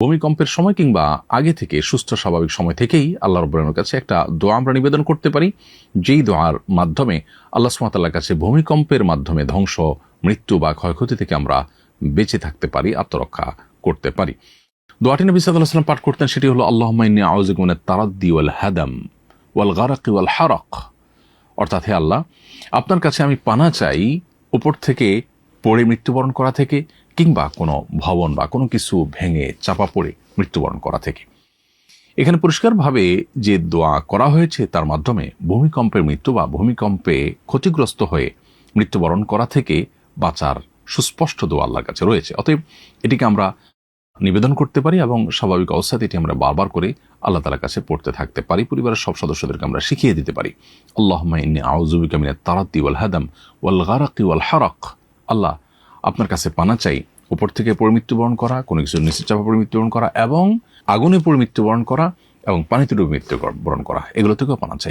ভূমিকম্পের সময় কিংবা আগে থেকে সুস্থ, স্বাভাবিক সময় থেকেই আল্লাহ রব্বরের কাছে একটা দোয়া আমরা নিবেদন করতে পারি। যেই দোয়ার মাধ্যমে আল্লাহ সুমাতাল্লাহর কাছে ভূমিকম্পের মাধ্যমে ধ্বংস, মৃত্যু বা ক্ষয়ক্ষতি থেকে আমরা বেঁচে থাকতে পারি, আত্মরক্ষা করতে পারি। দোয়াটি নবী সাল্লাহ সাল্লাম পাঠ করতেন, সেটি হলো আল্লাহ মাইনি তারাদ্দি ওয়াল হাদাম ওয়াল গারাক ওয়াল হারক। অর্থাৎ, হে আল্লাহ, আপনার কাছে আমি পানা চাই উপর থেকে পড়ে মৃত্যুবরণ করা থেকে কিংবা কোনো ভবন বা কোনো কিছু ভেঙে চাপা পড়ে মৃত্যুবরণ করা থেকে। এখানে পরিষ্কারভাবে যে দোয়া করা হয়েছে তার মাধ্যমে ভূমিকম্পের মৃত্যু বা ভূমিকম্পে ক্ষতিগ্রস্ত হয়ে মৃত্যুবরণ করা থেকে বাঁচার সুস্পষ্ট দোয়া আল্লাহর কাছে রয়েছে। অতএব এটিকে আমরা নিবেদন করতে পারি এবং স্বাভাবিক অবস্থাতে এটি আমরা বারবার করে আল্লাহ তালার কাছে পড়তে থাকতে পারি, পরিবারের সব সদস্যদেরকে আমরা শিখিয়ে দিতে পারি। আল্লাহ ইন্নি আউজুবিকা মিনাত তারাত্তি ওয়াল হাদাম ওয়াল গারাকি ওয়াল হারক। আল্লাহ আপনার কাছে পানা চাই উপর থেকে পরিমৃত্যুবরণ করা, কোনো কিছু নিচে চাপা পরিমৃত্যুবরণ করা এবং আগুনে পরিমৃত্যুবরণ করা এবং পানিতে ডুবে মৃত্যুবরণ করা। এগুলো থেকেও পানা চাই।